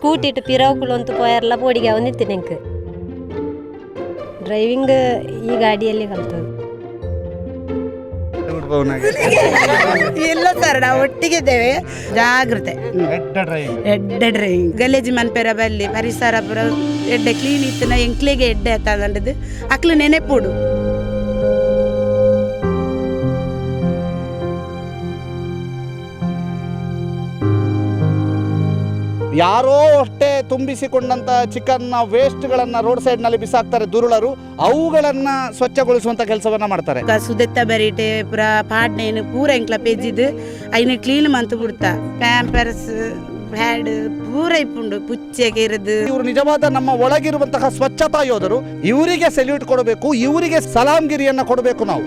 Scooty ಇಟ್ಟು സ്കൂട്ടിയിട്ട് പിറവക്കുള്ളൊന്ന് പോയാറെಲ್ಲ ಪೋಡಿಗೆ വന്നിತ್ತು ഞങ്ങൾക്ക് driving ಈ ಗಾಡಿಯಲ್ಲಿ ಕಲ್ತದ್ದು ಇಲ್ಲ ಸರ್ ನಾವು ಒಟ್ಟಿಗೆ ಇದ್ದೇವೆ ಜಾಗ್ರತೆ ಎಡ್ಡೆ ಡ್ರೈವಿಂಗ್ ಗಲೇಜಿ ಮನ್ಪೆರ ಬಲ್ಲಿ ಪರಿಸರ ಪುರ ಎಡ್ಡೆ ಕ್ಲೀನ್ ಇತ್ತು ನಾ ಎಂಕ್ಲೆಗೆ ಎಡ್ಡೆ ಆತಂಡದು ಅಕ್ಲು ನೆನೆಪುಡು ಯಾರೋ ಅಷ್ಟೇ ತುಂಬಿಸಿಕೊಂಡಂಥ ಚಿಕನ್ನ ವೇಸ್ಟ್ಗಳನ್ನ ರೋಡ್ ಸೈಡ್ನಲ್ಲಿ ಬಿಸಾಕ್ತಾರೆ ದುರುಳರು. ಅವುಗಳನ್ನ ಸ್ವಚ್ಛಗೊಳಿಸುವಂತ ಕೆಲಸವನ್ನ ಮಾಡ್ತಾರೆ. ಸುದೆತ್ತ ಬರೀಟೆ ಪುರ ಪಾಡ್ನೇನು ಪೂರ ಎಂಕ್ಲ ಪೆಜ್ಜಿದ್ದು ಅಯ್ನ ಕ್ಲೀನ್ ಮಂತು ಬಿಡ್ತ. ಪ್ಯಾಂಪರ್ಸ್ ಪ್ಯಾಡ್ ಪೂರ ಇಪ್ಪುಂಡು ಪುಚ್ಚೆಗೆ ಇರದು. ಇವರು ನಿಜವಾದ ನಮ್ಮ ಒಳಗಿರುವಂತಹ ಸ್ವಚ್ಛತಾ ಯೋಧರು ಇವರಿಗೆ ಸೆಲ್ಯೂಟ್ ಕೊಡಬೇಕು ಇವರಿಗೆ ಸಲಾಂಗಿರಿಯನ್ನ ಕೊಡಬೇಕು ನಾವು.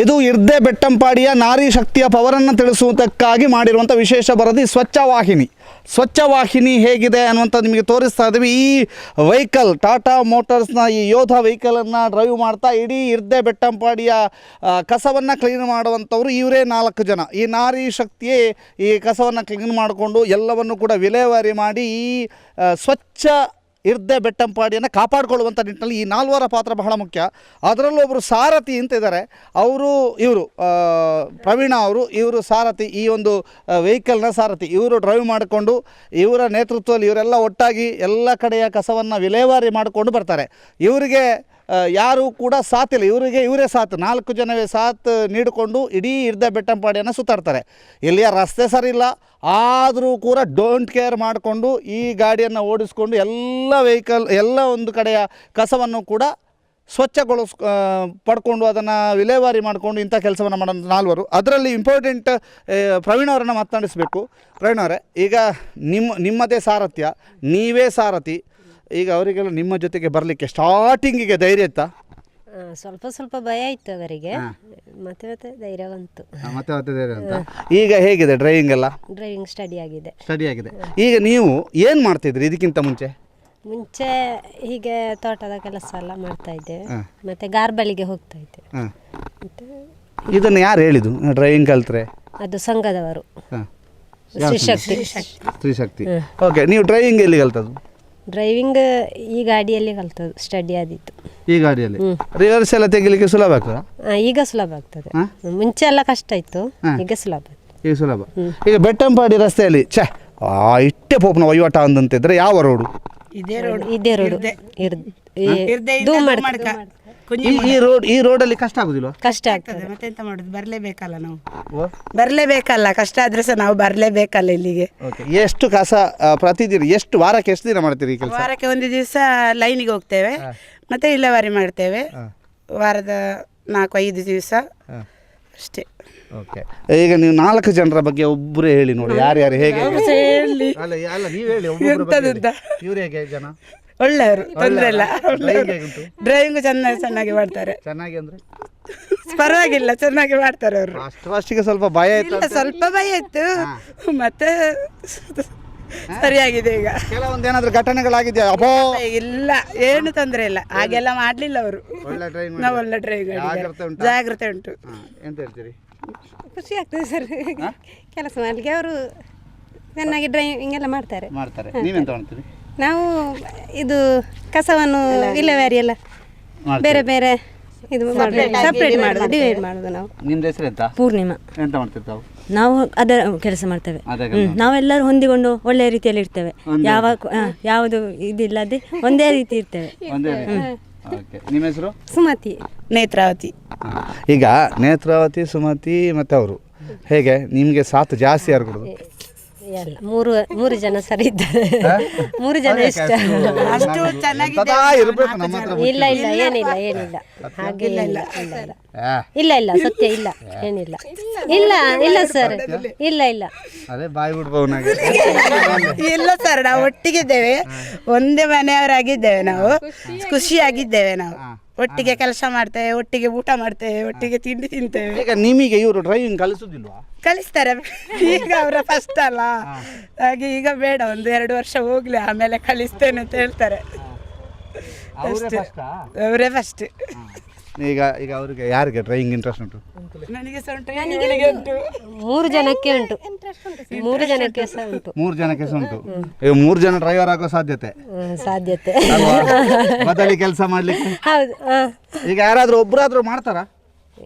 ಇದು ಇರ್ದೆ ಬೆಟ್ಟಂಪಾಡಿಯ ನಾರಿ ಶಕ್ತಿಯ ಪವರನ್ನು ತಿಳಿಸುವುದಕ್ಕಾಗಿ ಮಾಡಿರುವಂಥ ವಿಶೇಷ ಬರದಿ ಸ್ವಚ್ಛ ವಾಹಿನಿ ಸ್ವಚ್ಛ ವಾಹಿನಿ ಹೇಗಿದೆ ಅನ್ನುವಂಥ ನಿಮಗೆ ತೋರಿಸ್ತಾ ಇದ್ದೀವಿ. ಈ ವೆಹಿಕಲ್, ಟಾಟಾ ಮೋಟರ್ಸ್ನ ಈ ಯೋಧ ವೆಹಿಕಲನ್ನು ಡ್ರೈವ್ ಮಾಡ್ತಾ ಇಡೀ ಇರ್ದೆ ಬೆಟ್ಟಂಪಾಡಿಯ ಕಸವನ್ನು ಕ್ಲೀನ್ ಮಾಡುವಂಥವ್ರು ಇವರೇ ನಾಲ್ಕು ಜನ. ಈ ನಾರಿ ಶಕ್ತಿಯೇ ಈ ಕಸವನ್ನು ಕ್ಲೀನ್ ಮಾಡಿಕೊಂಡು ಎಲ್ಲವನ್ನು ಕೂಡ ವಿಲೇವಾರಿ ಮಾಡಿ ಈ ಸ್ವಚ್ಛ ಇರ್ದೆ ಬೆಟ್ಟಂಪಾಡಿಯನ್ನು ಕಾಪಾಡಿಕೊಳ್ಳುವಂಥ ನಿಟ್ಟಿನಲ್ಲಿ ಈ ನಾಲ್ವರ ಪಾತ್ರ ಬಹಳ ಮುಖ್ಯ. ಅದರಲ್ಲೂ ಒಬ್ಬರು ಸಾರಥಿ ಅಂತ ಇದ್ದಾರೆ. ಅವರು, ಇವರು ಪ್ರವೀಣ ಅವರು, ಇವರು ಸಾರಥಿ, ಈ ಒಂದು ವೆಹಿಕಲ್ನ ಸಾರಥಿ. ಇವರು ಡ್ರೈವ್ ಮಾಡಿಕೊಂಡು ಇವರ ನೇತೃತ್ವದಲ್ಲಿ ಇವರೆಲ್ಲ ಒಟ್ಟಾಗಿ ಎಲ್ಲ ಕಡೆಯ ಕಸವನ್ನು ವಿಲೇವಾರಿ ಮಾಡಿಕೊಂಡು ಬರ್ತಾರೆ. ಇವರಿಗೆ ಯಾರು ಕೂಡ ಸಾತಿಲ್ಲ. ಇವರಿಗೆ, ಇವರೇ ಸಾಥ್ ನಾಲ್ಕು ಜನವೇ ಸಾಥ್ ನೀಡಿಕೊಂಡು ಇಡೀ ಇರ್ದ ಬೆಟ್ಟಂಪಾಡಿಯನ್ನು ಸುತ್ತಾಡ್ತಾರೆ. ಇಲ್ಲಿಯ ರಸ್ತೆ ಇಲ್ಲ ಆದರೂ ಕೂಡ ಡೋಂಟ್ ಕೇರ್ ಮಾಡಿಕೊಂಡು ಈ ಗಾಡಿಯನ್ನು ಓಡಿಸ್ಕೊಂಡು ಎಲ್ಲ ವೆಹಿಕಲ್ ಎಲ್ಲ ಒಂದು ಕಡೆಯ ಕಸವನ್ನು ಕೂಡ ಸ್ವಚ್ಛಗೊಳಿಸ್ ಪಡ್ಕೊಂಡು ಅದನ್ನು ವಿಲೇವಾರಿ ಮಾಡಿಕೊಂಡು ಇಂಥ ಕೆಲಸವನ್ನು ಮಾಡೋ ನಾಲ್ವರು. ಅದರಲ್ಲಿ ಇಂಪಾರ್ಟೆಂಟ್ ಪ್ರವೀಣ್ ಅವರನ್ನು ಮಾತನಾಡಿಸಬೇಕು. ಪ್ರವೀಣ್ ಅವರೇ, ಈಗ ನಿಮ್ಮ ನಿಮ್ಮದೇ ಸಾರಥ್ಯ. ನೀವೇ ಸಾರಥಿ. ಈಗ ಅವರಿಗೆಲ್ಲ ನಿಮ್ಮ ಜೊತೆಗೆ ಬರಲಿಕ್ಕೆ ಸ್ಟಾರ್ಟಿಂಗಿಗೆ ಧೈರ್ಯ ಇತ್ತಾ? ಆ, ಸ್ವಲ್ಪ ಸ್ವಲ್ಪ ಭಯ ಇತ್ತು ಅವರಿಗೆ. ಮತ್ತೆ ಮತ್ತೆ ಧೈರ್ಯ ಬಂತು. ಮತ್ತೆ ಮತ್ತೆ ಧೈರ್ಯ ಅಂತ ಈಗ ಹೇಗಿದೆ ಡ್ರೈವಿಂಗ್ ಎಲ್ಲ? ಡ್ರೈವಿಂಗ್ ಸ್ಟಡಿ ಆಗಿದೆ. ಸ್ಟಡಿ ಆಗಿದೆ. ಈಗ ನೀವು ಏನು ಮಾಡ್ತಿದ್ರಿ ಇದಕ್ಕಿಂತ ಮುಂಚೆ? ಮುಂಚೆ ಹೀಗೆ ತೋಟದ ಕೆಲಸ ಎಲ್ಲ ಮಾಡ್ತಾ ಇದ್ದೆ. ಮತ್ತೆ ಗಾರ್ಬಳಿಗೆ ಹೋಗ್ತಾ ಇದ್ದೆ. ಹಾಂ. ಮತ್ತೆ ಇದನ್ನು ಯಾರು ಹೇಳಿದ್ರು ಡ್ರೈವಿಂಗ್ ಕಲ್ತ್ರೆ? ಅದು ಸಂಘದವರು. ಹಾಂ. ಶ್ರೀಶಕ್ತಿ. ಸ್ತ್ರೀಶಕ್ತಿ ಓಕೆ ನೀವು ಡ್ರೈವಿಂಗ್ ಎಲ್ಲಿ ಕಲ್ತದ್ದು? ಡ್ರೈವಿಂಗ್ ಈ ಗಾಡಿಯಲ್ಲಿ ಕಲ್ತದ್ದು ಸ್ಟಡಿ ಆದಿತ್ತು ಈ ಗಾಡಿಯಲ್ಲಿ? ರಿವರ್ಸ್ ಎಲ್ಲ ತೆಗಿಲಿಕ್ಕೆ ಸುಲಭ ಆಗ್ತದಾ? ಆ, ಈಗ ಸುಲಭ ಆಗ್ತದೆ. ಹಾ? ಮುಂಚೆ ಎಲ್ಲ ಕಷ್ಟ ಇತ್ತು ಈಗ ಸುಲಭ. ಈಗ ಸುಲಭ. ಈಗ ಬೆಟ್ಟಂಪಾಡಿ ರಸ್ತೆಯಲ್ಲಿ ಛೇ ಆ ಇಟ್ಟೆ ಪೋಪನ ವಹಿವಾಟ ಅಂದಂತಿದ್ರೆ ಯಾವ ರೋಡು ಇದೇ ರೋಡ್ ಇದೇ ರೋಡ್ ಇರ್ದ್- ಈ ಮಾಡ್ಕ. ಈ ಈ ರೋಡ್ ಈ ರೋಡಲ್ಲಿ ಕಷ್ಟ ಆಗುದಿಲ್ವಾ? ಕಷ್ಟ ಆಗ್ತದೆ. ಮತ್ತೆ ಮತ್ತೆಂತ ಮಾಡುದು? ಬರ್ಲೇಬೇಕಲ್ಲ ನಾವು? ಬರ್ಲೇಬೇಕಲ್ಲ ಕಷ್ಟ ಆದ್ರೆ ಸಹ ನಾವು ಬರ್ಲೇಬೇಕಲ್ಲ ಇಲ್ಲಿಗೆ. ಓಕೆ. ಎಷ್ಟು ಕಸ ಆ, ಪ್ರತಿದಿನ ಎಷ್ಟು ವಾರಕ್ಕೆ ಎಷ್ಟು ದಿನ ಮಾಡ್ತೀರಿ ಈ ಕೆಲಸ? ವಾರಕ್ಕೆ ಒಂದು ದಿವಸ ಲೈನಿಗೆ ಹೋಗ್ತೇವೆ ಮತ್ತೆ ಇಲ್ಲವಾರಿ ಮಾಡ್ತೇವೆ. ವಾರದ ನಾಲ್ಕು ಐದು ದಿವಸ ಅಷ್ಟೇ. ಓಕೆ. ಈಗ ನೀವು ನಾಲ್ಕು ಜನರ ಬಗ್ಗೆ ಒಬ್ಬರೇ ಹೇಳಿ ನೋಡಿ ಯಾರ್ಯಾರು ಹೇಗೆ ಹೇಳಿ. ಅಲ್ಲ ಅಲ್ಲ ನೀವು ಹೇಳಿ ಒಬ್ಬೊಬ್ರ ಬಗ್ಗೆ ಹೇಳಿ. ಇವ್ರು ಹೇಗೆ ಜನ? ಒಳ್ಳೆಯವರು ತೊಂದರೆ ಇಲ್ಲ. Driving ಡ್ರೈವಿಂಗ್ ಚೆನ್ನಾಗಿ ಚೆನ್ನಾಗಿ ಮಾಡ್ತಾರೆ. ಚೆನ್ನಾಗಿ ಅಂದ್ರೆ? ಪರವಾಗಿಲ್ಲ ಚೆನ್ನಾಗಿ ಮಾಡ್ತಾರೆ ಅವರು. ಫಸ್ಟ್ ಫಸ್ಟಿಗೆ ಸ್ವಲ್ಪ ಭಯ ಇತ್ತು ಇಲ್ಲ ಸ್ವಲ್ಪ ಭಯ ಇತ್ತು. ಮತ್ತೆ ಸರಿಯಾಗಿದೆ ಈಗ. ಕೆಲವೊಂದು ಏನಾದ್ರೂ ಘಟನೆಗಳಾಗಿದೆಯಾ? ಅಪೋ ಇಲ್ಲ ಏನು ತೊಂದರೆ ಇಲ್ಲ. ಹಾಗೆಲ್ಲ ಮಾಡ್ಲಿಲ್ಲ ಅವರು. ಒಳ್ಳೆ ಡ್ರೈವಿಂಗ್ ನಾವು ಒಳ್ಳೆ ಡ್ರೈವಿಂಗ್ ಜಾಗ್ರತೆ ಉಂಟು? ಜಾಗ್ರತೆ ಉಂಟು. ಎಂತ ಹೇಳ್ತೀರಿ? ಖುಷಿ ಆಗ್ತದೆ ಸರ್. ಕೆಲಸ ಮಾಡಲಿಕ್ಕೆ ಅವರು ಚೆನ್ನಾಗಿ ಡ್ರೈವಿಂಗ್ ಎಲ್ಲ ಮಾಡ್ತಾರೆ. ಮಾಡ್ತಾರೆ. ನೀವೆಂತ ಮಾಡ್ತೀರಿ? ನಾವು ಇದು ಕಸವನ್ನು ವಿಲೇವಾರಿ ಎಲ್ಲ ಬೇರೆ ಬೇರೆ ಇದು ಸಪ್ರೇಟ್ ಮಾಡೋದು ಡಿವೈಡ್ ಮಾಡೋದು ನಾವು. ನಿಮ್ದು ಹೆಸರು ಎಂತ? ಪೂರ್ಣಿಮಾ. ಎಂತ ಮಾಡ್ತಿರ್ತಾವು ನಾವು ಅದರ ಕೆಲಸ ಮಾಡ್ತೇವೆ. ಹ್ಮ್. ನಾವೆಲ್ಲರೂ ಹೊಂದಿಕೊಂಡು ಒಳ್ಳೆಯ ರೀತಿಯಲ್ಲಿ ಇರ್ತೇವೆ. ಯಾವ ಆ, ಯಾವುದು ಇದಿಲ್ಲದೆ ಒಂದೇ ರೀತಿ ಇರ್ತೇವೆ. ಒಂದೇ ಓಕೆ. ನಿಮ್ಮ ಹೆಸರು? ಸುಮತಿ. ನೇತ್ರಾವತಿ. ಈಗ ನೇತ್ರಾವತಿ ಸುಮತಿ ಮತ್ತೆ ಅವರು. ಹೇಗೆ? ನಿಮಗೆ ಸಾಥ್ ಜಾಸ್ತಿ ಯಾರು ಕೊಡೋದು? ಎಲ್ಲ ಮೂರು ಮೂರು ಜನ ಸರಿ ಇದ್ದಾರೆ. ಮೂರು ಜನ ಇಷ್ಟ. ಅಷ್ಟು ಚೆನ್ನಾಗಿದೆ ಸದಾ ಇರ್ಬೇಕು ನಮ್ಮ ಹತ್ರ ಇಲ್ಲ ಇಲ್ಲ ಏನಿಲ್ಲ ಏನಿಲ್ಲ. ಹಾಗಿಲ್ಲ ಇಲ್ಲ ಇಲ್ಲ. ಇಲ್ಲ ಇಲ್ಲ. ಇಲ್ಲ ಸತ್ಯ ಇಲ್ಲ ಏನಿಲ್ಲ. ಇಲ್ಲ ಇಲ್ಲ ಸರ್. ಇಲ್ಲ ಇಲ್ಲ. ಅದೇ ಬಾಯಿ ಬಿಡ್ಬೋನಾಗೆ ಇಲ್ಲ ಸರ್. ನಾವು ಒಟ್ಟಿಗಿದ್ದೇವೆ. ಒಂದೇ ಮನೆಯವರಾಗಿದ್ದೇವೆ ನಾವು. ಖುಷಿಯಾಗಿದ್ದೇವೆ ನಾವು. ಒಟ್ಟಿಗೆ ಕೆಲಸ ಮಾಡ್ತೇವೆ ಒಟ್ಟಿಗೆ ಊಟ ಮಾಡ್ತೇವೆ ಒಟ್ಟಿಗೆ ತಿಂಡಿ ತಿಂತೇವೆ. ಈಗ ನಿಮಗೆ ಇವರು ಡ್ರೈವಿಂಗ್ ಕಲಿಸುದಿಲ್ವಾ? ಕಲಿಸ್ತಾರೆ. ಈಗ ಅವರ ಫಸ್ಟ್ ಅಲ್ಲ. ಹಾಗೆ ಈಗ ಬೇಡ ಒಂದು ಎರಡು ವರ್ಷ ಹೋಗ್ಲಿ ಆಮೇಲೆ ಕಲಿಸ್ತೇನೆ ಅಂತ ಹೇಳ್ತಾರೆ. ಅವರೇ ಅವರೇ ಫಸ್ಟ್ ಈಗ ಈಗ ಅವರಿಗೆ ಯಾರಿಗೆ ಡ್ರೈವಿಂಗ್ ಇಂಟ್ರೆಸ್ಟ್ ಉಂಟು? ನನಗೆ ಸಹ ಉಂಟು ಇವಳಿಗೆ ಉಂಟು. ಮೂರು ಜನಕ್ಕೆ ಉಂಟು. ಮೂರು ಜನಕ್ಕೆ ಸಹ ಉಂಟು. ಮೂರು ಜನಕ್ಕೆ ಸಹ ಉಂಟು. ಈಗ ಮೂರು ಜನ ಡ್ರೈವರ್ ಆಗೋ ಸಾಧ್ಯತೆ. ಹ್ಮ್, ಸಾಧ್ಯತೆ. ಅಲ್ವಾ? ಬದಲಿ ಕೆಲಸ ಮಾಡ್ಲಿಕ್ಕೆ. ಹೌದು ಹಾ. ಈಗ ಯಾರಾದ್ರೂ ಒಬ್ರಾದ್ರೂ ಮಾಡ್ತಾರಾ?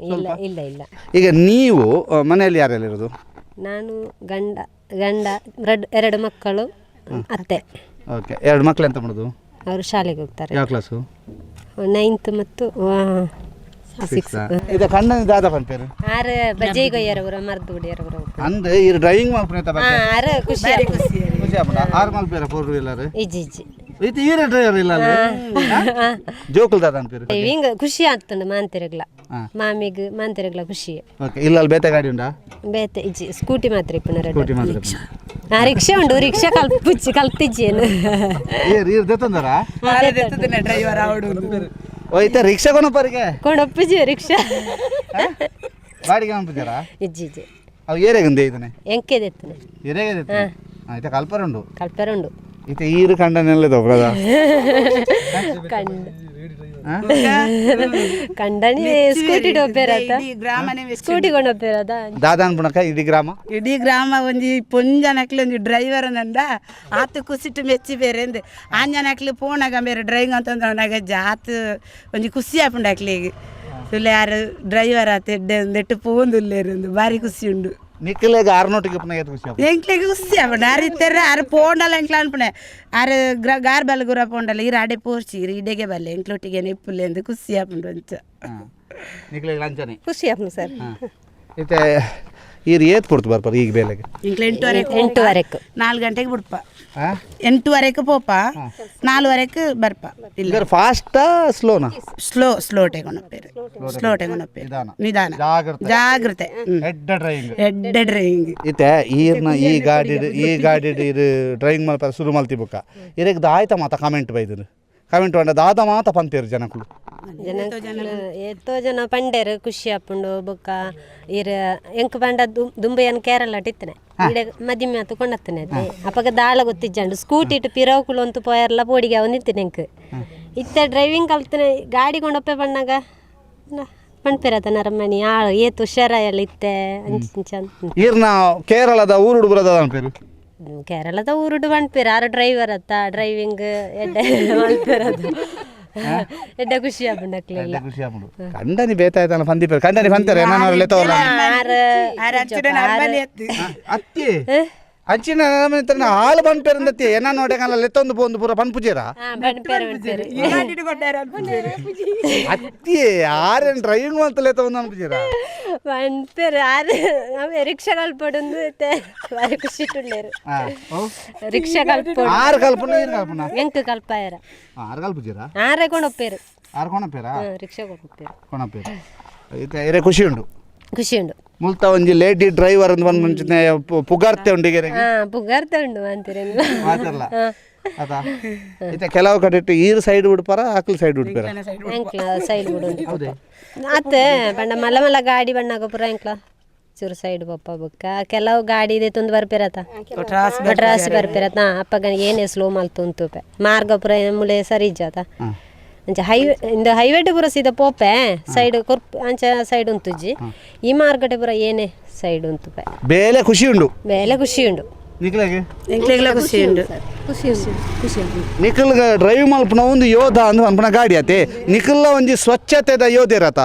ಇಲ್ಲ ಇಲ್ಲ ಇಲ್ಲ. ಈಗ ನೀವು ಆ, ಮನೆಯಲ್ಲಿ ಯಾರೆಲ್ಲ ಇರೋದು ನಾನು ಗಂಡ ಗಂಡ ಎರಡು ಎರಡು ಮಕ್ಕಳು ಅತ್ತೆ. ಓಕೆ. ಎರಡು ಮಕ್ಕಳು ಎಂತ ಮಾಡೋದು? ಅವರು ಶಾಲೆಗೆ ಹೋಗ್ತಾರೆ. ಯಾವ ಕ್ಲಾಸು ನೈನ್ತ್ ಮತ್ತು ಸಿಕ್ಸ್ ಇದು ಕಣ್ಣ ದಾದ ಪಂಪೇರು ಆರು ಬಜ್ಜಿ ಕೊಯ್ಯರವರ ಮರ್ದು ಹೊಡಿಯರವರ ಅಂದ ಈ ಡ್ರೈವಿಂಗ್ ಮಾಡ್ಕೊಂತ ಹಾ ಆರು ಖುಷಿ ಖುಷಿ ಆಗ್ಬಿಡ ಆರು ಮಲ್ಪೇರ ಫೋರ್ ವೀಲರ್ ಇಜ್ಜಿ ಇಜ್ಜಿ. ಇದು ಈರ ಡ್ರೈವರ್ ಇಲ್ಲ ಜೋಕುಲ್ ದಾದ ಅನ್ಪೇರು ಡ್ರೈವಿಂಗ್ ಖುಷಿ ಆಗ್ತುಂಡು ಮಾಂತಿರಗ್ಲ. ಮಾಮಿಗ್ ಮಾಂತಿರಗ್ಲ ಖುಷಿ. ಓಕೆ ಇಲ್ಲ ಅಲ್ಲಿ ಬೇತೆ ಗಾಡಿ ಉಂಡಾ ಬೇತೆ ಇಜ್ಜಿ ಸ್ಕೂಟಿ ಮಾತ್ರ ಇಪ್ಪನ ಸ್ಕೂಟಿ ಮಾತ್ರ ರಿಕ್ಷಾ ಉಂಡು ರಿಕ್ಷಾ ಕಲ್ಪಿಚ್ಚಿ ಕಲ್ತಿಜ್ಜೇನು. ಓಯ್ತ ರಿಕ್ಷಾ ಕೊನಪ್ಪರಿಗೆ ಕೊಂಡೊಪ್ಪಿಜಿ ರಿಕ್ಷಾ. ಬಾಡಿಗೆ ನಂಬಿದ್ದಾರಾ ಇಜ್ಜಿ ಇಜ್ಜಿ. ಅವು ಏರೆಗಂದೆ ಎಂಕೆ ಎಂಕೆದೆತ್ತನೆ ಏರೆಗೆ ಆಯ್ತಾ ಕಲ್ಪರ ಉಂಡು. ಉಂಡು. ಇತ ಈರು ಕಂಡನೆಲ್ಲ ಬ್ರದ ಕಂಡ. ಕಂಡನಿ ಸ್ಕೂಟಿ ಡೊಪ್ಪೇರತ ಗ್ರಾಮನೇ ಸ್ಕೂಟಿ ಕೊಂಡೊಪ್ಪೇರದ ದಾದಾನ್ ಬುಣಕ ಇಡೀ ಗ್ರಾಮ ಇಡೀ ಗ್ರಾಮ ಒಂಜಿ ಪೊಂಜನಕ್ಲೆ ಒಂಜಿ ಡ್ರೈವರ್ ನಂದ ಆತು ಕುಸಿಟ್ಟು ಮೆಚ್ಚಿ ಬೇರೆ ಅಂದೆ ಆಂಜನಕ್ಲೆ ಪೋಣಾಗ ಬೇರೆ ಡ್ರೈವಿಂಗ್ ಅಂತಂದ್ರೆ ಅವನಾಗ ಆತು ಒಂಜಿ ಖುಷಿ ಆಪುಂಡು ಅಕ್ಲಿಗೆ ಸುಳ್ಳ ಯಾರು ಡ್ರೈವರ್ ಆತ ಎಡ್ಡೆ ನೆಟ್ಟು ಪೋಂದುಲ್ಲೇರು ಒಂದು ಭಾರಿ ಖುಷಿ ಉಂಡು ನಿಕ್ಕಲೆಗ ಆರ್ನೋಟಿಗೆ ಪುನಃ ಏತ್ ಖುಷಿ ಆಪುಂಡು. ಎಂಕ್ಲೆಗೆ ಖುಷಿ ಆಪುಂಡು ಆರು ಇತ್ತಾರೆ ಆರು ಪೋಂಡಲ್ಲ ಎಂಕ್ಲ ಅನ್ಪುಣೆ. ಆರು ಗ್ರ ಗಾರ್ ಬಲ್ ಗುರ ಪೋಂಡಲ್ಲ ಇರು ಅಡೆ ಪೋರ್ಚಿ ಇರು ಇಡೆಗೆ ಬಲ್ಲೆ ಎಂಕ್ಲೊಟ್ಟಿಗೆ ನೆಪ್ಪುಲೆ ಎಂದು ಖುಷಿ சார் ಅಂಚ. ಈರು ಏತ್ ಕೊಡ್ತು ಬರ್ಪ ಈಗ ಬೇಲೆಗೆ? ಇಂಕ್ಲ ಎಂಟುವರೆಗೆ ಎಂಟುವರೆಗೆ ನಾಲ್ಕು ಗಂಟೆಗೆ ಬಿಡ್ಪ. ಎಂಟುವರೆಗೆ ಪೋಪ ನಾಲ್ವರೆಗೆ ಬರ್ಪ. ಇಲ್ಲ. ಫಾಸ್ಟಾ ಸ್ಲೋನಾ ಸ್ಲೋ ಸ್ಲೋ ಟೆಗೊಂಡಪ್ಪೇರು ಸ್ಲೋ ಟೆಗೊಂಡಪ್ಪೇರು ನಿಧಾನ. ನಿಧಾನ. ಜಾಗ್ರತೆ. ಎಡ್ಡ ಡ್ರೈವಿಂಗ್ ಇತ್ತೆ ಈರ್ನ ಈ ಗಾಡಿ ಈ ಗಾಡಿ ಇದು ಡ್ರೈವಿಂಗ್ ಮಾಡ್ತಾರೆ ಶುರು ಮಲ್ತಿಬುಕ್ಕ ಇದಕ್ಕೆ ದಾಯ್ತ ಮಾತಾ ಕಾಮೆಂಟ್ ಬೈದನು ಕಮೆಂಟ್ ಬಂಡ ದಾದ ಮಾತ ಪಂಪೇರು ಜನಕುಲು ಜನ ಎತ್ತೋ ಜನ ಪಂಡೇರು ಖುಷಿ ಅಪ್ಪುಂಡು ಬೊಕ್ಕ ಇರ ಎಂಕ್ ಪಂಡ ದುಂಬೈಯನ್ ಕೇರಳ ಇತ್ತನೆ. ಇಡೆ ಮದಿಮೆ ಆತು ಕೊಂಡತ್ತನೆ ಅಪ್ಪಗ ದಾಳ ಗೊತ್ತಿಜ್ಜಂಡು. ಸ್ಕೂಟಿ ಇಟ್ಟು ಪಿರೋಕುಲು ಅಂತ ಪೋಯರ್ಲ ಪೋಡಿಗೆ ಅವನ್ ನಿಂತಿನ ಎಂಕ್. ಇತ್ತೆ ಡ್ರೈವಿಂಗ್ ಕಲ್ತನೆ ಗಾಡಿ ಕೊಂಡೊಪ್ಪೆ ಬಣ್ಣಾಗ ಪಣ್ಪೆರತ ನರಮಣಿ ಆಳು ಏತು ಹುಷಾರ ಎಲ್ಲ ಇತ್ತೆ ಅಂಚ ಈರ್ನ ಕೇರಳದ ಊರುಡು ಬರದ ಅನ್ಪೇರು ಕೇರಳದ ಊರುಡು ಪಣ್ಪೇರ ಆರು ಡ್ರೈವರ್ ಅತ್ತ ಡ್ರೈವಿಂಗ್ ಎಡ್ಡೆ ಮಲ್ಪೆರದು ಎಡ್ಡೆ ಖುಷಿ ಆಪುಂಡಕ್ಲೆಲ್ಲ ಖುಷಿ ಆಗ್ಬಿಡು. ಕಂಡನಿ ಬೇತಾಯ್ತಾನ ಪಂದಿಪೇರು ಕಂಡನಿ ಬಂತಾರೆ ನಾನು ಅತ್ತಿ. ಅಂಚಿನ ನಮ್ಮನೆ ಹಾಲು ಪಂಪೇರು ಅಂದತ್ತಿ ಏನ ನೋಡಕಲ್ಲ ಲೆತ್ತೊಂದು ಪೋಂದು ಪೂರ ಪನ್ಪುಜೇರ ಹಾ, ಬಣ್ಪೇರು ಬಣ್ಪೇರು ಗಾಡಿ ಕೊಟ್ಟಾರ ಅನ್ಕೊಂಡ್ರು. ಅತ್ತಿ ಆರೇನ್ ಡ್ರೈವಿಂಗ್ ಅಂತ ಲೆತ್ತೊಂದು ಅನ್ಪುಜೇರ ಬಣ್ಪೇರು ಆರು ಅವೆ ರಿಕ್ಷಾ ಕಲ್ಪೊಡು ಬಾರಿ ಖುಷಿ ಇಟ್ಟುಳ್ಳೇರು ಹಾ. ಓ ರಿಕ್ಷಾ ಕಲ್ಪೊಡು ಆರು ಕಲ್ಪನ ಈರು ಕಲ್ಪನ ಎಂಕ್ ಕಲ್ಪಾಯರ. ಆರು ಕಲ್ಪುಜೇರ? ಆರೆ ಕೊಂಡೊಪ್ಪೇರು. ಆರು ಕೊಣಪೇರಾ ರಿಕ್ಷಾ ಕೊಂಡೊಪ್ಪೇರು. ಕೊಣಪೇರು ಐತೆ ಇರೇ ಖುಷಿ ಉಂಡು? ಖುಷಿ ಉಂಡು. ಮುಲ್ತ ಒಂಜಿ ಲೇಡಿ ಡ್ರೈವರ್ ಅಂತ ಬಂದ್ ಮುಂಚೆ ಪುಗಾರ್ತೆ ಉಂಡಿಗೆ ಹಾ ಪುಗಾರ್ತ ಉಂಡು ಅಂತೀರೇನು ಮಾತಲ್ಲ ಅದ? ಐತೆ ಕೆಲವು ಕಡೆ ಇಟ್ಟು ಈರು ಸೈಡ್ ಬಿಡ್ಪಾರ ಆಕಲ್ ಸೈಡ್ ಬಿಡ್ಪಾರ ಎಂಕ್ಲ ಸೈಡ್ ಬಿಡು ಅತ್ತೆ ಬಣ್ಣ ಮಲ್ಲ ಮಲ್ಲ ಗಾಡಿ ಬಣ್ಣಾಗ ಪುರ ಎಂಕ್ಲ ಚೂರು ಸೈಡ್ ಬಪ್ಪ ಬುಕ್ಕ. ಕೆಲವು ಗಾಡಿ ಇದೆ ತುಂದು ಬರ್ಪಿರತ್ತ ರಾಸಿ ಬರ್ಪಿರತ್ತ ಅಪ್ಪಗ ಏನೇ ಸ್ಲೋ ಮಲ್ ತುಂತುಪೆ ಮಾರ್ಗ ಪುರ ಮುಲೆ ಸರಿ ಇಜ್ಜಾತ. ಅಂಚ ಹೈವೇ ಇಂದ ಹೈವೇಟ್ ಪೂರ ಸೀದಾ ಪೋಪೆ ಸೈಡ್ ಕೊರ್ಪ್ ಅಂಚ ಸೈಡ್ ಉಂತುಜ್ಜಿ ಈ ಮಾರ್ಕೆಟ್ ಪೂರ ಏನೇ ಸೈಡ್ ಉಂತುಪೆ ಬೇಲೆ ಖುಷಿ ಉಂಡು? ಬೇಲೆ ಖುಷಿ ಉಂಡು. ನಿಖಿಲಾಗೆ ಎಂಕ್ಲೆಗ್ಲ ಖುಷಿ ಉಂಡು ನಿಖಿಲ್ ಡ್ರೈವ್ ಮಲ್ಪನ ಒಂದು ಯೋಧ ಅಂದ್ ಅನ್ಪನ ಗಾಡಿ ಆತೆ ನಿಖಿಲ್ ಒಂಜಿ ಸ್ವಚ್ಛತೆದ ಯೋಧ ಇರತ್ತ?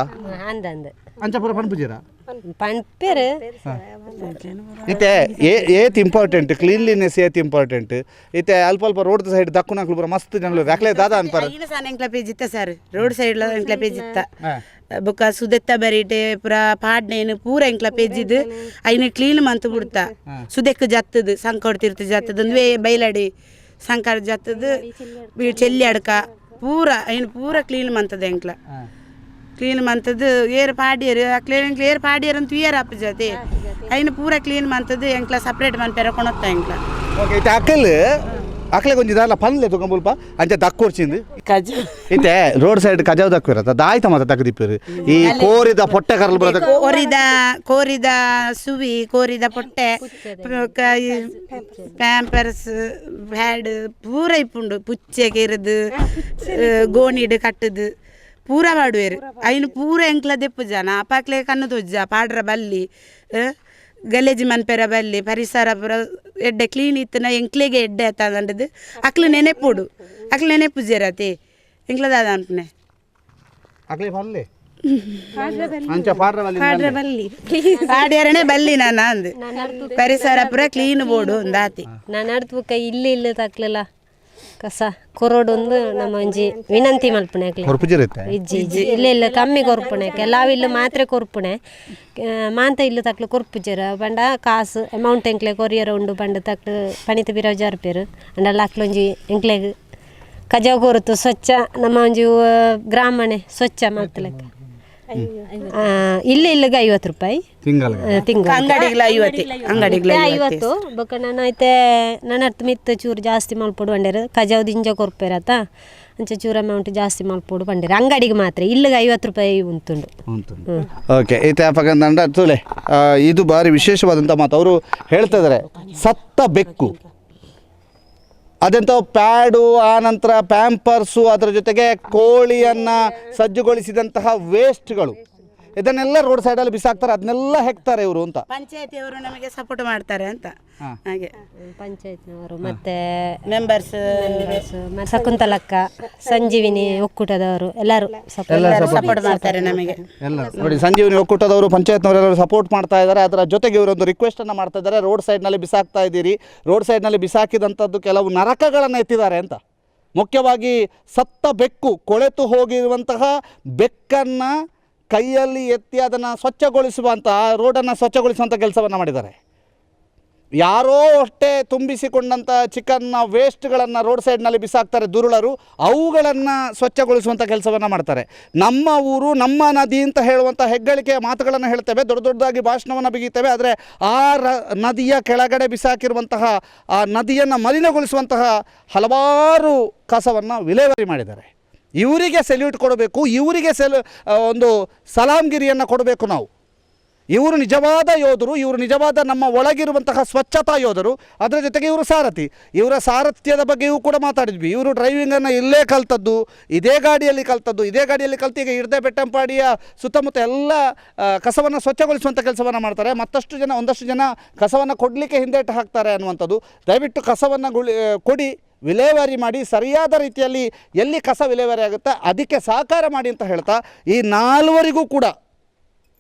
ಅಂದಂದು ಅಂಚ ಪೂರ ಪನ್ಪುಜೀರ? ಏ ಏತ್ ಇಂಪಾರ್ಟೆಂಟ್ ಕ್ಲೀನ್ಲಿನೆಸ್ ಏತ್ ಇಂಪಾರ್ಟೆಂಟ್ ಇತ್ತೆ ಅಲ್ಪ ಅಲ್ಪ ರೋಡ್ ಸೈಡ್ ದಕ್ಕುನಕ್ಲು ಪೂರ ಮಸ್ತ್ ಜನಗಳು ಯಾಕ್ಲೆ ದಾದ ಅನ್ಪಾರ ಇಲ್ಲ ಎಂಕ್ಲ ಪೇಜ್ ಇತ್ತ ಸರ್ ರೋಡ್ ಸೈಡ್ ಎಂಕ್ಲ ಪೇಜ್ ಇತ್ತ ಬೊಕ ಸುದೆತ್ತ ಬರೀಟೆ ಪೂರ ಪಾಡ್ನೇನು ಪೂರ ಎಂಕ್ಲ ಪೇಜಿದ್ ಅಯ್ನ ಐನ ಕ್ಲೀನ್ ಮಂತ್ ಬಿಡ್ತ. ಸುದೆಕ್ ಜತ್ತದು ಸಂಕ ಹೊಡ್ತಿರ್ತ ಜತ್ತದ ಒಂದ್ವೇ ಬೈಲಾಡಿ ಸಂಕ ಜತ್ತದು ಚೆಲ್ಲಿ ಅಡ್ಕ. ಪೂರ ಅಯ್ನ ಪೂರ ಕ್ಲೀನ್ ಮಂತದ ಎಂಕ್ಲ ಕ್ಲೀನ್ ಮಂತದ್ದು ಏರ್ ಪಾಡಿಯರ್ ಕ್ಲೀನ್ ಏರ್ ಪಾಡಿಯರ್ ಅಂತ ಏರ್ ಅಪ್ಪ ಜೊತೆ ಐನು ಪೂರ ಕ್ಲೀನ್ ಮಂತದ್ದು ಎಂಕ್ಲ ಸಪ್ರೇಟ್ ಮನ್ ಪೆರಕೊಣತ್ತ ಎಂಕ್ಲ ಓಕೆ ಇತ್ತೆ ಅಕ್ಕಲ್ ಅಕ್ಲೆ ಒಂಜಿ ದಾಲ ಪನ್ಲೆ ತುಗೊಂಬುಲ್ಪ ಅಂಚ ದಕ್ಕೋರ್ಚಿಂದು ಕಜ ಇತ್ತೆ ರೋಡ್ ಸೈಡ್ ಕಜಾವ್ ದಕ್ಕಿರತ್ತ ದಾಯ್ತ ಮಾತ ತಗದಿಪ್ಪಿರು ಈ ಕೋರಿದ ಹೊಟ್ಟೆ ಕರಲ್ ಬರೋದ ಕೋರಿದ ಕೋರಿದ ಸುವಿ ಕೋರಿದ ಪೊಟ್ಟೆ ಪ್ಯಾಂಪರ್ಸ್ ಪ್ಯಾಡ್ ಪೂರ ಇಪ್ಪುಂಡು ಪುಚ್ಚೆಗೆ ಇರದು ಗೋಣಿಡು ಕಟ್ಟದು ಪೂರ ಪಾಡುವೆರ್ ಐನು ಪೂರ ಎಂಕ್ಲ ದೆಪ್ಪು ಜನ. ಅಪಾಕ್ಲೆ ಕಣ್ಣು ತುಜ್ಜ ಪಾಡ್ರ ಬಲ್ಲಿ ಗಲೇಜಿ ಮನ್ಪೆರ ಬಲ್ಲಿ ಪರಿಸರ ಪುರ ಎಡ್ಡೆ ಕ್ಲೀನ್ ಇತ್ತನ ಎಂಕ್ಲೆಗೆ ಎಡ್ಡೆ ಅತ್ತಂದದ್ದು ಅಕ್ಲು ನೆನೆಪುಡು. ಅಕ್ಲು ನೆನೆಪು ಜರತೆ. ಎಂಕ್ಲದಾದ ಅನ್ಪನೆ. ಅಕ್ಲಿ ಬಲ್ಲೆ? ಪಾಡ್ರ ಬಲ್ಲಿ. ನಾನು ಅಂದು ಪರಿಸರ ಪುರ ಕ್ಲೀನ್ ಬೋಡು ಅಂದಾತಿ. ನಾನು ಅಡ್ತುಕ ಇಲ್ಲಿ ಇಲ್ಲ ತಕ್ಲಿಲ್ಲ ಕಸ ಕೊರೋಡೊಂದು ನಮ್ಮ ಒಂಜಿ ವಿನಂತಿ ಮಲ್ಪಣೆ ಇಜ್ಜಿ ಇಜ್ಜಿ ಇಲ್ಲ ಇಲ್ಲ ಕಮ್ಮಿ ಕೊರ್ಪಣೆ ಕೆಲವು ಇಲ್ಲ ಮಾತ್ರ ಕೊರ್ಪಣೆ. ಮಾಂತ ಇಲ್ಲ ತಕ್ಲು ಕೊರ್ಪುಜರ. ಬಂಡ ಕಾಸು ಅಮೌಂಟ್ ಎಂಕ್ಲೆ ಕೊರಿಯರ್ ಉಂಡು ಬಂಡ ತಕ್ಲು ಪಣಿತ ಬಿರೋ ಪೇರು ಅಂಡ ಅಕ್ಲೊಂಜಿ ಎಂಕ್ಲೆಗ್ ಕಜಾವ್ ಕೊರುತು ಸ್ವಚ್ಛ ನಮ್ಮ ಒಂಜಿ ಗ್ರಾಮಣೆ ಸ್ವಚ್ಛ ಮಲ್ತಲೆಕ್ಕ ಇಲ್ಲಿ ಇಲ್ಲ ಐವತ್ತು ರೂಪಾಯಿ. ತಿಂಗಳು ಅಂಗಡಿಗ್ಲ ಐವತ್ತು ಅಂಗಡಿಗ್ಲ ಐವತ್ತು. ಬೊಕ್ಕ ನಾನು ಐತೆ ನನ್ನ ಅರ್ಥ ಮಿತ್ತ ಚೂರು ಜಾಸ್ತಿ ಮಲ್ಪೊಡು ಬಂಡೇರು. ಕಜಾವ್ ದಿಂಜ ಕೊರ್ಪೇರತ್ತ ಅಂಚೆ ಚೂರು ಅಮೌಂಟ್ ಜಾಸ್ತಿ ಮಲ್ಪೊಡು ಬಂಡೇರು. ಅಂಗಡಿಗೆ ಮಾತ್ರ. ಇಲ್ಲಿಗೆ ಐವತ್ತು ರೂಪಾಯಿ ಉಂತುಂಡು. ಓಕೆ ಈ ತ್ಯಾಪಕಂದಂಡ ತುಲೆ. ಆ, ಇದು ಬಾರಿ ವಿಶೇಷವಾದಂಥ ಮಾತು ಅವರು ಹೇಳ್ತಾ ಇದ್ದಾರೆ ಸತ್ತ ಬೆಕ್ಕು. ಅದೆಂಥ ಪ್ಯಾಡು ಆನಂತರ ಪ್ಯಾಂಪರ್ಸು ಅದರ ಜೊತೆಗೆ ಕೋಳಿಯನ್ನು ಸಜ್ಜುಗೊಳಿಸಿದಂತಹ ವೇಸ್ಟ್ಗಳು ಇದನ್ನೆಲ್ಲ ರೋಡ್ ಸೈಡಲ್ಲಿ ಬಿಸಾಕ್ತಾರೆ ಅದನ್ನೆಲ್ಲ ಹೆಕ್ತಾರೆ ಇವರು ಅಂತ. ಪಂಚಾಯತಿಯವರು ನಮಗೆ ಸಪೋರ್ಟ್ ಮಾಡ್ತಾರೆ ಅಂತ. ಹಾಗೆ. ಪಂಚಾಯತ್ನವರು ಮತ್ತೆ ಮೆಂಬರ್ಸ್ ಶಕುಂತಲಕ್ಕ ಸಂಜೀವಿನಿ ಒಕ್ಕೂಟದವರು ಎಲ್ಲರೂ ಸಪೋರ್ಟ್ ಮಾಡ್ತಾರೆ. ನಮಗೆ. ಎಲ್ಲ ನೋಡಿ ಸಂಜೀವಿನಿ ಒಕ್ಕೂಟದವರು ಪಂಚಾಯತ್ನವರೆಲ್ಲರೂ ಸಪೋರ್ಟ್ ಮಾಡ್ತಾ ಇದ್ದಾರೆ. ಅದರ ಜೊತೆಗೆ ಇವರೊಂದು ರಿಕ್ವೆಸ್ಟನ್ನು ಮಾಡ್ತಾ ಇದ್ದಾರೆ. ರೋಡ್ ಸೈಡ್ನಲ್ಲಿ ಬಿಸಾಕ್ತಾ ಇದ್ದೀರಿ. ರೋಡ್ ಸೈಡ್ನಲ್ಲಿ ಬಿಸಾಕಿದಂಥದ್ದು ಕೆಲವು ನರಕಗಳನ್ನು ಎತ್ತಿದ್ದಾರೆ ಅಂತ. ಮುಖ್ಯವಾಗಿ ಸತ್ತ ಬೆಕ್ಕು ಕೊಳೆತು ಹೋಗಿರುವಂತಹ ಬೆಕ್ಕನ್ನು ಕೈಯಲ್ಲಿ ಎತ್ತಿ ಅದನ್ನು ಸ್ವಚ್ಛಗೊಳಿಸುವಂಥ ರೋಡನ್ನು ಸ್ವಚ್ಛಗೊಳಿಸುವಂಥ ಕೆಲಸವನ್ನು ಮಾಡಿದ್ದಾರೆ. ಯಾರೋ ಅಷ್ಟೇ ತುಂಬಿಸಿಕೊಂಡಂಥ ಚಿಕನ್ನ ವೇಸ್ಟ್ಗಳನ್ನು ರೋಡ್ ಸೈಡ್ನಲ್ಲಿ ಬಿಸಾಕ್ತಾರೆ ದುರುಳರು, ಅವುಗಳನ್ನು ಸ್ವಚ್ಛಗೊಳಿಸುವಂಥ ಕೆಲಸವನ್ನು ಮಾಡ್ತಾರೆ. ನಮ್ಮ ಊರು, ನಮ್ಮ ನದಿ ಅಂತ ಹೇಳುವಂಥ ಹೆಗ್ಗಳಿಕೆಯ ಮಾತುಗಳನ್ನು ಹೇಳ್ತೇವೆ, ದೊಡ್ಡ ದೊಡ್ಡದಾಗಿ ಭಾಷಣವನ್ನು ಬಿಗಿತೇವೆ, ಆದರೆ ಆ ರ, ನದಿಯ ಕೆಳಗಡೆ ಬಿಸಾಕಿರುವಂತಹ, ಆ ನದಿಯನ್ನು ಮಲಿನಗೊಳಿಸುವಂತಹ ಹಲವಾರು ಕಸವನ್ನು ವಿಲೇವಾರಿ ಮಾಡಿದ್ದಾರೆ. ಇವರಿಗೆ ಸೆಲ್ಯೂಟ್ ಕೊಡಬೇಕು, ಇವರಿಗೆ ಸೆಲ್ ಒಂದು ಸಲಾಮ್ಗಿರಿಯನ್ನು ಕೊಡಬೇಕು ನಾವು. ಇವರು ನಿಜವಾದ ಯೋಧರು, ಇವರು ನಿಜವಾದ ನಮ್ಮ ಒಳಗಿರುವಂತಹ ಸ್ವಚ್ಛತಾ ಯೋಧರು, ಅದರ ಜೊತೆಗೆ ಇವರು ಸಾರಥಿ. ಇವರ ಸಾರಥ್ಯದ ಬಗ್ಗೆಯೂ ಕೂಡ ಮಾತಾಡಿದ್ವಿ. ಇವರು ಡ್ರೈವಿಂಗನ್ನು ಇಲ್ಲೇ ಕಲ್ತದ್ದು, ಇದೇ ಗಾಡಿಯಲ್ಲಿ ಕಲ್ತದ್ದು, ಇದೇ ಗಾಡಿಯಲ್ಲಿ ಕಲ್ತು ಈಗ ಇಡದೆ ಬೆಟ್ಟಂಪಾಡಿಯ ಸುತ್ತಮುತ್ತ ಎಲ್ಲ ಕಸವನ್ನು ಸ್ವಚ್ಛಗೊಳಿಸುವಂಥ ಕೆಲಸವನ್ನು ಮಾಡ್ತಾರೆ. ಮತ್ತಷ್ಟು ಜನ, ಒಂದಷ್ಟು ಜನ ಕಸವನ್ನು ಕೊಡಲಿಕ್ಕೆ ಹಿಂದೇಟು ಹಾಕ್ತಾರೆ ಅನ್ನುವಂಥದ್ದು. ದಯವಿಟ್ಟು ಕಸವನ್ನು ಗುಳಿ ಕೊಡಿ. ವಿಲೇವಾರಿ ಮಾಡಿ ಸರಿಯಾದ ರೀತಿಯಲ್ಲಿ ಎಲ್ಲಿ ಕಸ ವಿಲೇವಾರಿ ಆಗುತ್ತೆ ಅದಕ್ಕೆ ಸಹಕಾರ ಮಾಡಿ ಅಂತ ಹೇಳ್ತಾ ಈ ನಾಲ್ವರಿಗೂ ಕೂಡ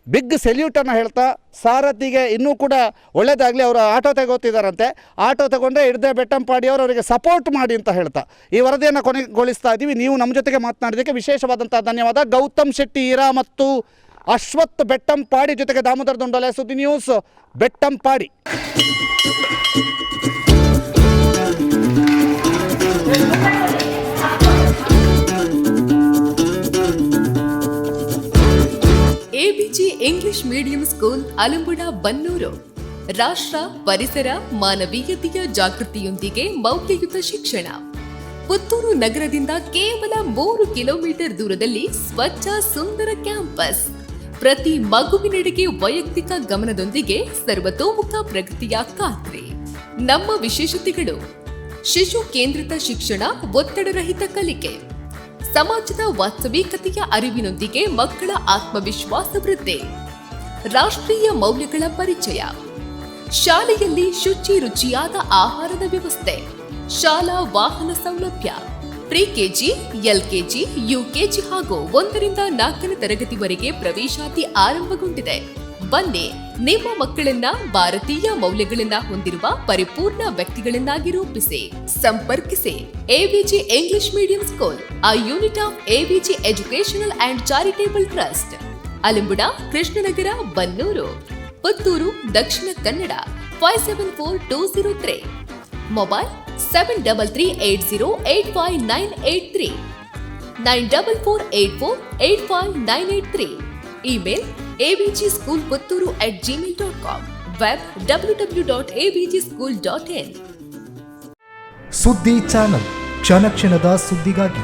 ಬಿಗ್ ಸೆಲ್ಯೂಟನ್ನು ಹೇಳ್ತಾ ಸಾರಥಿಗೆ ಇನ್ನೂ ಕೂಡ ಒಳ್ಳೆಯದಾಗಲಿ ಅವರು ಆಟೋ ತಗೋತಿದ್ದಾರಂತೆ ಆಟೋ ತಗೊಂಡ್ರೆ ಹಿಡ್ದೆ ಬೆಟ್ಟಂಪಾಡಿಯವರು ಅವರಿಗೆ ಸಪೋರ್ಟ್ ಮಾಡಿ ಅಂತ ಹೇಳ್ತಾ. ಈ ವರದಿಯನ್ನು ಕೊನೆಗೊಳಿಸ್ತಾ ಇದ್ದೀವಿ ನೀವು ನಮ್ಮ ಜೊತೆಗೆ ಮಾತನಾಡಿದ್ದಕ್ಕೆ ವಿಶೇಷವಾದಂಥ ಧನ್ಯವಾದ. ಗೌತಮ್ ಶೆಟ್ಟಿ ಇರಾ ಮತ್ತು ಅಶ್ವತ್ ಬೆಟ್ಟಂಪಾಡಿ ಜೊತೆಗೆ ದಾಮೋದರ ದೊಂಡಲೆ ಸುದ್ದಿ news Bettampady. ABG English medium school, Alambuda, Bannur. ರಾಷ್ಟ್ರ, ಪರಿಸರ, ಮಾನವೀಯತೆಯ ಜಾಗೃತಿಯೊಂದಿಗೆ ಮೌಲ್ಯಯುತ ಶಿಕ್ಷಣ. ಪುತ್ತೂರು ನಗರದಿಂದ ಕೇವಲ ಮೂರು ಕಿಲೋಮೀಟರ್ ದೂರದಲ್ಲಿ ಸ್ವಚ್ಛ, ಸುಂದರ ಕ್ಯಾಂಪಸ್. ಪ್ರತಿ ಮಗುವಿನೆಡೆಗೆ ವೈಯಕ್ತಿಕ ಗಮನದೊಂದಿಗೆ ಸರ್ವತೋಮುಖ ಪ್ರಗತಿಯ ಖಾತ್ರಿ. ನಮ್ಮ ವಿಶೇಷತೆಗಳು, ಶಿಶು ಕೇಂದ್ರಿತ ಶಿಕ್ಷಣ, ಒತ್ತಡರಹಿತ ಕಲಿಕೆ. ಸಮಾಜದ ವಾಸ್ತವಿಕತೆಯ ಅರಿವಿನೊಂದಿಗೆ ಮಕ್ಕಳ ಆತ್ಮವಿಶ್ವಾಸ ವೃದ್ಧಿ. ರಾಷ್ಟ್ರೀಯ ಮೌಲ್ಯಗಳ ಪರಿಚಯ. ಶಾಲೆಯಲ್ಲಿ ಶುಚಿ ರುಚಿಯಾದ ಆಹಾರದ ವ್ಯವಸ್ಥೆ. ಶಾಲಾ ವಾಹನ ಸೌಲಭ್ಯ. ಪ್ರಿ ಕೆಜಿ ಎಲ್ಕೆಜಿ, ಯುಕೆಜಿ ಹಾಗೂ ಒಂದರಿಂದ ನಾಲ್ಕನೇ ತರಗತಿವರೆಗೆ ಪ್ರವೇಶಾತಿ ಆರಂಭಗೊಂಡಿದೆ. ಬನ್ನಿ. ನಿಮ್ಮ ಮಕ್ಕಳನ್ನ ಭಾರತೀಯ ಮೌಲ್ಯಗಳಿಂದ ಹೊಂದಿರುವ ಪರಿಪೂರ್ಣ ವ್ಯಕ್ತಿಗಳನ್ನಾಗಿ ರೂಪಿಸಿ. ಸಂಪರ್ಕಿಸಿ. AVG English medium school a unit of AVG educational and charitable trust Alimbuda, Krishnanagar, Bannur. Puttur, Dakshina Kannada five seven four two zero three mobile seven double three eight zero eight five nine eight three nine double four eight four eight five nine eight three email ABG school Puttur at Gmail dot com web W W dot ABG school dot in ಸುದ್ದಿ channel. ಕ್ಷಣ ಕ್ಷಣದ ಸುದ್ದಿಗಾಗಿ